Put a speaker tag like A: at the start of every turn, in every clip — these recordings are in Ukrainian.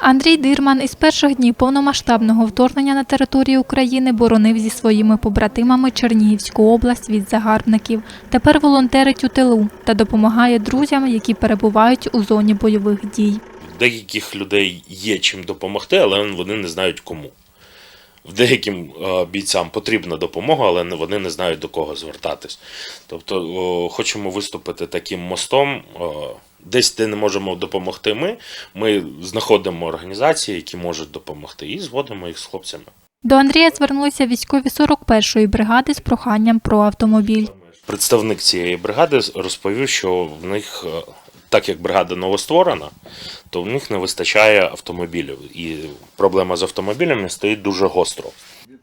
A: Андрій Дирман із перших днів повномасштабного вторгнення на територію України боронив зі своїми побратимами Чернігівську область від загарбників. Тепер волонтерить у тилу та допомагає друзям, які перебувають у зоні бойових дій.
B: деяких людей є чим допомогти, але вони не знають кому. В деяким е, бійцям потрібна допомога, але вони не знають до кого звертатись. Тобто хочемо виступити таким мостом. Десь, де не можемо допомогти ми, ми знаходимо організації, які можуть допомогти, і зводимо їх з хлопцями.
A: До Андрія звернулися військові 41-ї бригади з проханням про автомобіль.
B: Представник цієї бригади розповів, що в них, е, так як бригада новостворена, то в них не вистачає автомобілів. І проблема з автомобілями стоїть дуже гостро.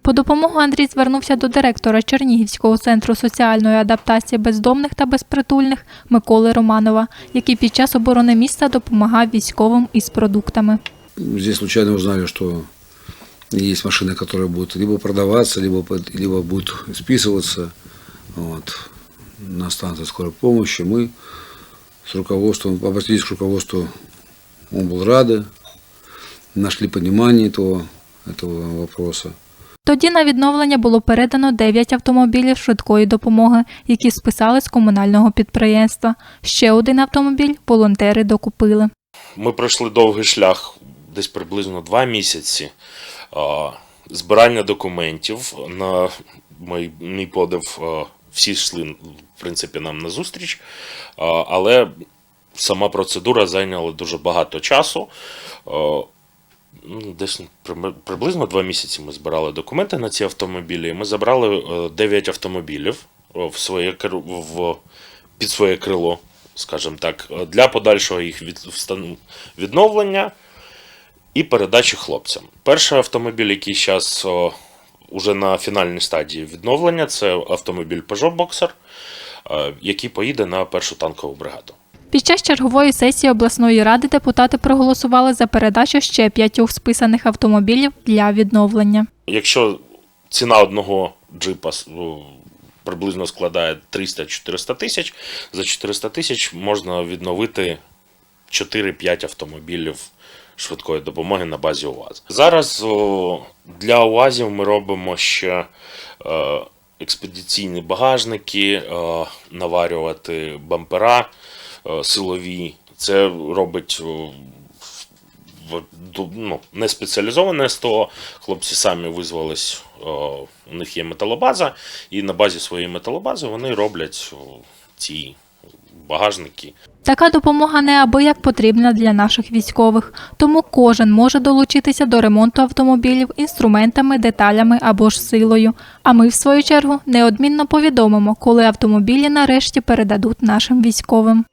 A: По допомогу Андрій звернувся до директора Чернігівського центру соціальної адаптації бездомних та безпритульних Миколи Романова, який під час оборони міста допомагав військовим із продуктами.
C: Здесь случайно узнали, что есть машины, которые будут либо продаваться, либо, под- либо будут списываться вот, на станции скорой помощи. Мы с руководством, обратились к руководству рады, нашли понимание этого, этого вопроса.
A: Тоді на відновлення було передано 9 автомобілів швидкої допомоги, які списали з комунального підприємства. Ще один автомобіль волонтери докупили.
B: Ми пройшли довгий шлях, десь приблизно два місяці. Збирання документів на мій, мій подив. Всі йшли, в принципі, нам на зустріч, але сама процедура зайняла дуже багато часу. Ну, Десь приблизно два місяці ми збирали документи на ці автомобілі. Ми забрали 9 автомобілів в своє в, під своє крило, скажімо так, для подальшого їх від, відновлення і передачі хлопцям. Перший автомобіль, який зараз уже на фінальній стадії відновлення, це автомобіль Peugeot Boxer, е, який поїде на першу танкову бригаду.
A: Під час чергової сесії обласної ради депутати проголосували за передачу ще п'ятьох списаних автомобілів для відновлення.
B: Якщо ціна одного джипа приблизно складає 300-400 тисяч, за 400 тисяч можна відновити 4-5 автомобілів швидкої допомоги на базі УАЗ. Зараз для УАЗів ми робимо ще е, експедиційні багажники, е, наварювати бампера силові. Це робить в- ну, не спеціалізоване СТО. Хлопці самі визвались, у них є металобаза, і на базі своєї металобази вони роблять ці багажники.
A: Така допомога неабияк потрібна для наших військових, тому кожен може долучитися до ремонту автомобілів інструментами, деталями або ж силою. А ми, в свою чергу, неодмінно повідомимо, коли автомобілі нарешті передадуть нашим військовим.